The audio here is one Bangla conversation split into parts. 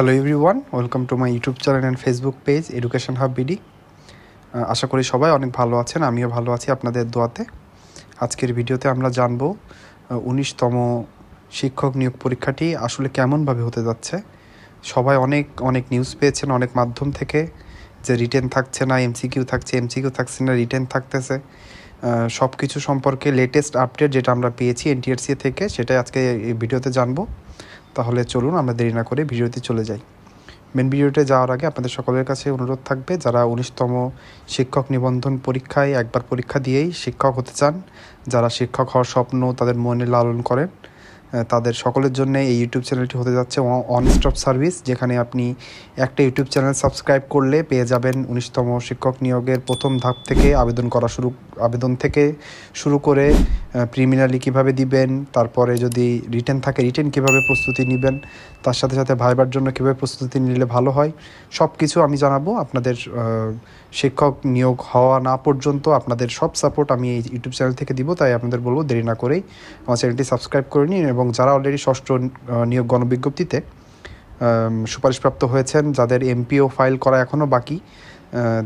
Hello everyone welcome to my YouTube channel and Facebook page education hub BD আশা করি সবাই অনেক ভালো আছেন, আমিও ভালো আছি আপনাদের দোয়াতে। আজকের ভিডিওতে আমরা জানব উনিশতম শিক্ষক নিয়োগ পরীক্ষাটি আসলে কেমনভাবে হতে যাচ্ছে। সবাই অনেক অনেক নিউজ পেয়েছেন, অনেক মাধ্যম থেকে যে রিটেন থাকছে না এমসিকিউ থাকছে এমসিকিউ থাকছে না রিটেন থাকতেছে। সব কিছু সম্পর্কে লেটেস্ট আপডেট যেটা আমরা পেয়েছি এনটিআরসি থেকে, সেটাই আজকে এই ভিডিওতে জানব। তাহলে চলুন, আমরা দেরি না করে ভিডিওতে চলে যাই। মেন ভিডিওতে যাওয়ার আগে আপনাদের সকলের কাছে অনুরোধ থাকবে, যারা উনিশতম শিক্ষক নিবন্ধন পরীক্ষায় একবার পরীক্ষা দিয়েই শিক্ষক হতে চান, যারা শিক্ষক হওয়ার স্বপ্ন তাদের মনে লালন করেন তাদের সকলের জন্য এই ইউটিউব চ্যানেলটি হতে যাচ্ছে অন স্টপ সার্ভিস যেখানে আপনি একটা ইউটিউব চ্যানেল সাবস্ক্রাইব করলে পেয়ে যাবেন উনিশতম শিক্ষক নিয়োগের প্রথম ধাপ থেকে আবেদন করা শুরু, আবেদন থেকে শুরু করে প্রিমিনারি কীভাবে দিবেন, তারপরে যদি রিটেন থাকে রিটেন কীভাবে প্রস্তুতি নেবেন, তার সাথে সাথে ভাইবার জন্য কীভাবে প্রস্তুতি নিলে ভালো হয় সব কিছু আমি জানাব। আপনাদের শিক্ষক নিয়োগ হওয়া না পর্যন্ত আপনাদের সব সাপোর্ট আমি এই ইউটিউব চ্যানেল থেকে দিব, তাই আপনাদের বলব দেরি না করেই আমার চ্যানেলটি সাবস্ক্রাইব করে নিন এবং যারা অলরেডি ষষ্ঠ নিয়োগ গণবিজ্ঞপ্তিতে সুপারিশপ্রাপ্ত হয়েছেন, যাদের এমপিও ফাইল করা এখনও বাকি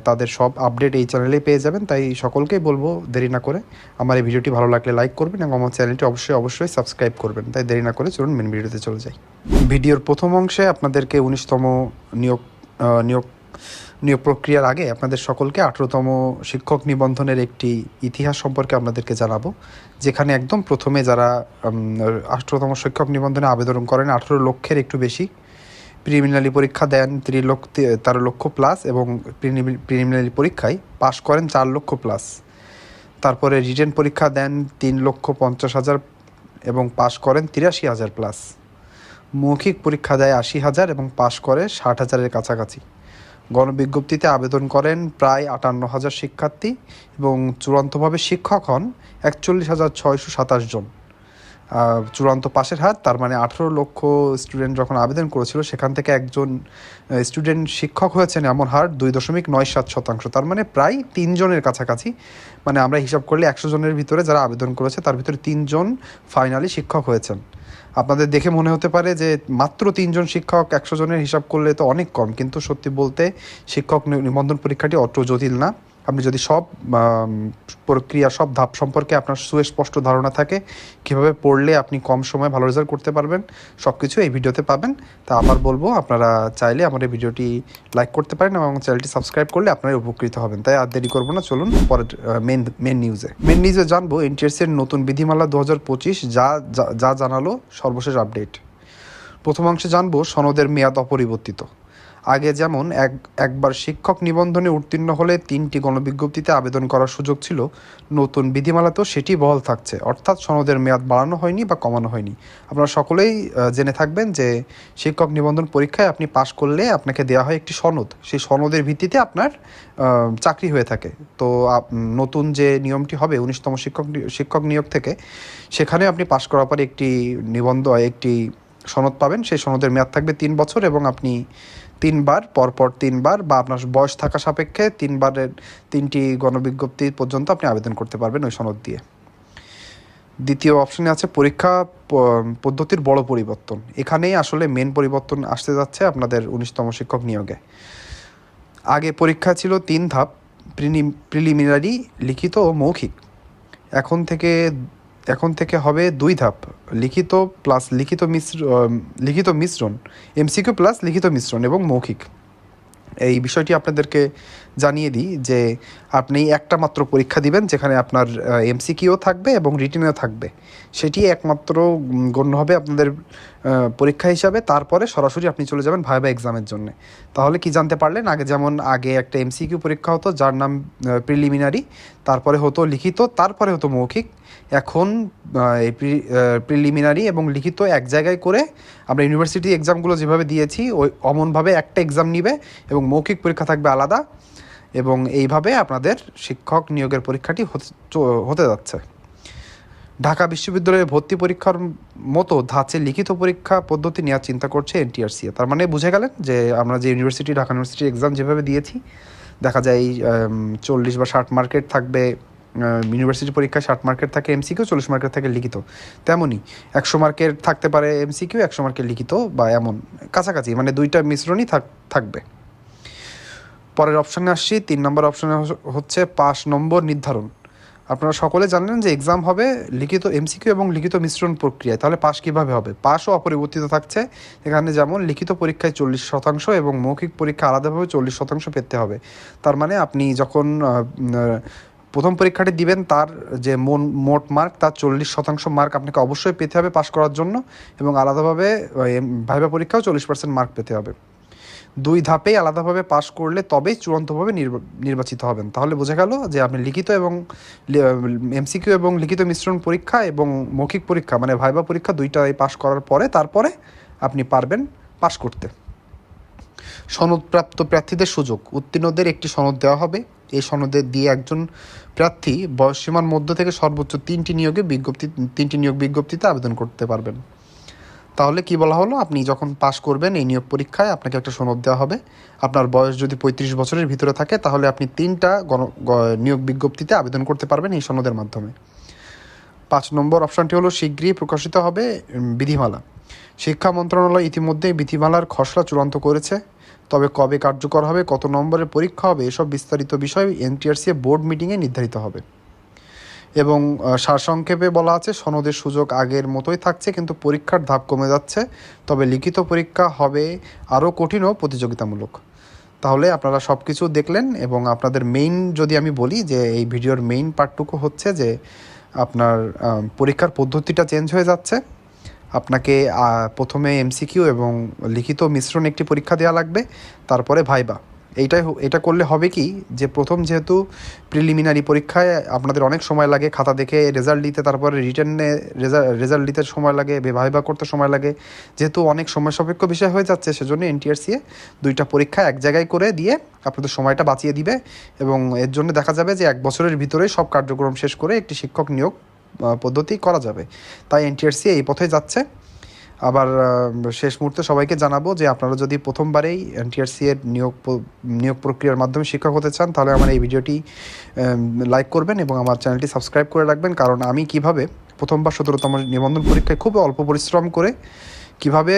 তাদের সব আপডেট এই চ্যানেলে পেয়ে যাবেন। তাই সকলকেই বলব, দেরি না করে আমার এই ভিডিওটি ভালো লাগলে লাইক করবেন এবং আমার চ্যানেলটি অবশ্যই অবশ্যই সাবস্ক্রাইব করবেন। তাই দেরি না করে চলুন মেন ভিডিওতে চলে যাই। ভিডিওর প্রথম অংশে আপনাদেরকে উনিশতম নিয়োগ নিয়োগ নিয়োগ প্রক্রিয়ার আগে আপনাদের সকলকে আঠেরোতম শিক্ষক নিবন্ধনের একটি ইতিহাস সম্পর্কে আপনাদেরকে জানাব, যেখানে একদম প্রথমে যারা আঠেরোতম শিক্ষক নিবন্ধনে আবেদন করেন, আঠেরো লক্ষের একটু বেশি প্রিলিমিনারি পরীক্ষা দেন তিন লক্ষ তেরো লক্ষ প্লাস এবং প্রিলিমিনারি পরীক্ষায় পাশ করেন চার লক্ষ প্লাস তারপরে রিটেন পরীক্ষা দেন তিন লক্ষ পঞ্চাশ হাজার এবং পাশ করেন তিরাশি হাজার প্লাস মৌখিক পরীক্ষা দেয় আশি হাজার এবং পাশ করে ষাট হাজারের কাছাকাছি। গণবিজ্ঞপ্তিতে আবেদন করেন প্রায় আটান্ন হাজার শিক্ষার্থী এবং চূড়ান্তভাবে শিক্ষক হন একচল্লিশ হাজার ছয়শো সাতাশ জন। চূড়ান্ত পাশের হার তার মানে আঠেরো লক্ষ স্টুডেন্ট যখন আবেদন করেছিল, সেখান থেকে একজন স্টুডেন্ট শিক্ষক হয়েছেন এমন হার দুই দশমিক নয় সাত শতাংশ। তার মানে প্রায় তিনজনের কাছাকাছি। মানে আমরা হিসাব করলে একশো জনের ভিতরে যারা আবেদন করেছে, তার ভিতরে তিনজন ফাইনালি শিক্ষক হয়েছেন। আপনাদের দেখে মনে হতে পারে যে মাত্র তিনজন শিক্ষক একশো জনের হিসাব করলে তো অনেক কম। কিন্তু সত্যি বলতে শিক্ষক নিবন্ধন পরীক্ষাটি অত জটিল না। আপনি যদি সব প্রক্রিয়া, সব ধাপ সম্পর্কে আপনার সুস্পষ্ট ধারণা থাকে, কীভাবে পড়লে আপনি কম সময়ে ভালো রেজাল্ট করতে পারবেন সব কিছু এই ভিডিওতে পাবেন। তা আবার বলব, আপনারা চাইলে আমার এই ভিডিওটি লাইক করতে পারেন এবং চ্যানেলটি সাবস্ক্রাইব করলে আপনারা উপকৃত হবেন। তাই আর দেরি করব না, চলুন পরের মেন মেন নিউজে মেন নিউজে জানব এনটিএসের নতুন বিধিমালা দু যা- যা জানালো সর্বশেষ আপডেট প্রথমাংশে জানব সনদের মেয়াদ অপরিবর্তিত। আগে যেমন এক, একবার শিক্ষক নিবন্ধনে উত্তীর্ণ হলে তিনটি গণবিজ্ঞপ্তিতে আবেদন করার সুযোগ ছিল, নতুন বিধিমালাতেও সেটি বহাল থাকছে। অর্থাৎ সনদের মেয়াদ বাড়ানো হয়নি বা কমানো হয়নি। আপনারা সকলেই জেনে থাকবেন যে শিক্ষক নিবন্ধন পরীক্ষায় আপনি পাশ করলে আপনাকে দেওয়া হয় একটি সনদ। সেই সনদের ভিত্তিতে আপনার চাকরি হয়ে থাকে। তো নতুন যে নিয়মটি হবে উনিশতম শিক্ষক শিক্ষক নিয়োগ থেকে, সেখানে আপনি পাশ করার পরে একটি নিবন্ধ, একটি সনদ পাবেন। সেই সনদের মেয়াদ থাকবে তিন বছর এবং আপনি তিনবার, পরপর তিনবার বা আপনার বয়স থাকা সাপেক্ষে তিনবারের তিনটি গণবিজ্ঞপ্তি পর্যন্ত আপনি আবেদন করতে পারবেন ওই সনদ দিয়ে। দ্বিতীয় অপশনে আছে পরীক্ষা পদ্ধতির বড় পরিবর্তন। এখানেই আসলে মেন পরিবর্তন আসতে যাচ্ছে আপনাদের উনিশতম শিক্ষক নিয়োগে। আগে পরীক্ষা ছিল তিন ধাপ প্রিলিমিনারি, লিখিত ও মৌখিক। এখন থেকে এখন থেকে হবে দুই ধাপ, লিখিত প্লাস লিখিত মিশ্র লিখিত মিশ্রণ এমসিকিউ প্লাস লিখিত মিশ্রণ এবং মৌখিক। এই বিষয়টি আপনাদেরকে জানিয়ে দিই যে আপনি একটা মাত্র পরীক্ষা দিবেন যেখানে আপনার এমসিকিউ থাকবে এবং রিটেনও থাকবে। সেটি একমাত্র গণ্য হবে আপনাদের পরীক্ষা হিসাবে। তারপরে সরাসরি আপনি চলে যাবেন ভাইবা এক্সামের জন্য। তাহলে কি জানতে পারলেন? আগে যেমন, আগে একটা এমসিকিউ পরীক্ষা হতো, যার নাম প্রিলিমিনারি তারপরে হতো লিখিত, তারপরে হতো মৌখিক। এখন এই প্রিলিমিনারি এবং লিখিত এক জায়গায় করে আমরা ইউনিভার্সিটি এক্সামগুলো যেভাবে দিয়েছি, ওই অমনভাবে একটা এক্সাম নিবে এবং মৌখিক পরীক্ষা থাকবে আলাদা। এবং এইভাবে আপনাদের শিক্ষক নিয়োগের পরীক্ষাটি হতে- যাচ্ছে। ঢাকা বিশ্ববিদ্যালয়ে ভর্তি পরীক্ষার মতো ধাঁচে লিখিত পরীক্ষা পদ্ধতি নেওয়ার চিন্তা করছে এনটিআরসি তার মানে বুঝে গেলেন যে আমরা যে ইউনিভার্সিটি, ঢাকা ইউনিভার্সিটি এক্সাম যেভাবে দিয়েছি, দেখা যায় চল্লিশ বা ষাট মার্কেট থাকবে ইউনিভার্সিটি পরীক্ষায় ষাট মার্কের থাকে এমসিকিউ চল্লিশ মার্কের থাকে লিখিত। তেমনই একশো মার্কের থাকতে পারে এমসিকিউ একশো মার্কের লিখিত বা এমন, কাছাকাছি মানে দুইটা মিশ্রণই থাক, থাকবে। পরের অপশানে আসছি, তিন নম্বর অপশানে হচ্ছে পাস নম্বর নির্ধারণ। আপনারা সকলে জানলেন যে এক্সাম হবে লিখিত এমসিকিউ এবং লিখিত মিশ্রণ প্রক্রিয়ায়। তাহলে পাস কীভাবে হবে? পাসও অপরিবর্তিত থাকছে। এখানে যেমন লিখিত পরীক্ষায় চল্লিশ শতাংশ এবং মৌখিক পরীক্ষা আলাদাভাবে চল্লিশ শতাংশ পেতে হবে। তার মানে আপনি যখন প্রথম পরীক্ষাটি দিবেন, তার যে মন, মোট মার্ক তার চল্লিশ শতাংশ মার্ক আপনাকে অবশ্যই পেতে হবে পাস করার জন্য এবং আলাদাভাবে ভাইবা পরীক্ষাও চল্লিশ পার্সেন্ট মার্ক পেতে হবে। দুই ধাপেই আলাদাভাবে পাশ করলে তবেই চূড়ান্তভাবে নির্বা- নির্বাচিত হবেন। তাহলে বোঝা গেল যে আপনি লিখিত এবং এমসিকিউ এবং লিখিত মিশ্রণ পরীক্ষা এবং মৌখিক পরীক্ষা মানে ভাইবা পরীক্ষা দুইটাই পাশ করার পরে তারপরে আপনি পারবেন পাশ করতে। সনদপ্রাপ্ত প্রার্থীদের সুযোগ। উত্তীর্ণদের একটি সনদ দেওয়া হবে। এই সনদে দিয়ে একজন প্রার্থী বয়সসীমার মধ্য থেকে সর্বোচ্চ তিনটি নিয়োগে বিজ্ঞপ্তি, তিনটি নিয়োগ বিজ্ঞপ্তিতে আবেদন করতে পারবেন। তাহলে কি বলা হলো? আপনি যখন পাশ করবেন এই নিয়োগ পরীক্ষায় আপনাকে একটা সনদ দেওয়া হবে। আপনার বয়স যদি পঁয়ত্রিশ বছরের ভিতরে থাকে, তাহলে আপনি তিনটা গণ নিয়োগ বিজ্ঞপ্তিতে আবেদন করতে পারবেন এই সনদের মাধ্যমে। পাঁচ নম্বর অপশানটি হলো, শীঘ্রই প্রকাশিত হবে বিধিমালা। শিক্ষা মন্ত্রণালয় ইতিমধ্যেই বিধিমালার খসড়া চূড়ান্ত করেছে। তবে কবে কার্যকর হবে, কত নম্বরের পরীক্ষা হবে, এসব বিস্তারিত বিষয় এনটিআরসি বোর্ড মিটিংয়ে নির্ধারিত হবে। এবং সারসংক্ষেপে বলা আছে, সনদের সুযোগ আগের মতোই থাকছে, কিন্তু পরীক্ষার ধাপ কমে যাচ্ছে। তবে লিখিত পরীক্ষা হবে আরও কঠিন ও প্রতিযোগিতামূলক। তাহলে আপনারা সব কিছু দেখলেন এবং আপনাদের মেইন যদি আমি বলি যে, এই ভিডিওর মেইন পার্টটুকু হচ্ছে যে, আপনার পরীক্ষার পদ্ধতিটা চেঞ্জ হয়ে যাচ্ছে। আপনাকে প্রথমে এমসিকিউ এবং লিখিত মিশ্রণ একটি পরীক্ষা দেওয়া লাগবে, তারপরে ভাইবা। এইটাই এটা করলে হবে কি যে প্রথম যেহেতু প্রিলিমিনারি পরীক্ষায় আপনাদের অনেক সময় লাগে খাতা দেখে রেজাল্ট দিতে তারপরে রিটার্নে রেজাল্ট দিতে সময় লাগে ভাইবা করতে সময় লাগে। যেহেতু অনেক সময় সাপেক্ষ বিষয় হয়ে যাচ্ছে, সেজন্য এনটিআরসিএ দুইটা পরীক্ষা এক জায়গায় করে দিয়ে আপনাদের সময়টা বাঁচিয়ে দিবে এবং এর জন্য দেখা যাবে যে এক বছরের ভিতরে সব কার্যক্রম শেষ করে একটি শিক্ষক নিয়োগ পদ্ধতি করা যাবে। তাই এনটিআরসি এই পথে যাচ্ছে। আবার শেষ মুহূর্তে সবাইকে জানাব যে আপনারা যদি প্রথমবারেই এনটিআরসি এর নিয়োগ নিয়োগ প্রক্রিয়ার মাধ্যমে শিক্ষক হতে চান, তাহলে আমার এই ভিডিওটি লাইক করবেন এবং আমার চ্যানেলটি সাবস্ক্রাইব করে রাখবেন। কারণ আমি কীভাবে প্রথমবার সতেরোতম নিবন্ধন পরীক্ষায় খুব অল্প পরিশ্রম করে কীভাবে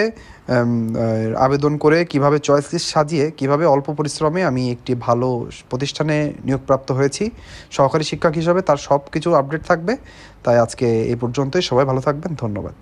আবেদন করে, কীভাবে চয়েস লিস্ট সাজিয়ে, কীভাবে অল্প পরিশ্রমে আমি একটি ভালো প্রতিষ্ঠানে নিয়োগপ্রাপ্ত হয়েছি, সহকারী শিক্ষক হিসাবে তার সব কিছু আপডেট থাকবে। তাই আজকে এই পর্যন্তই। সবাই ভালো থাকবেন। ধন্যবাদ।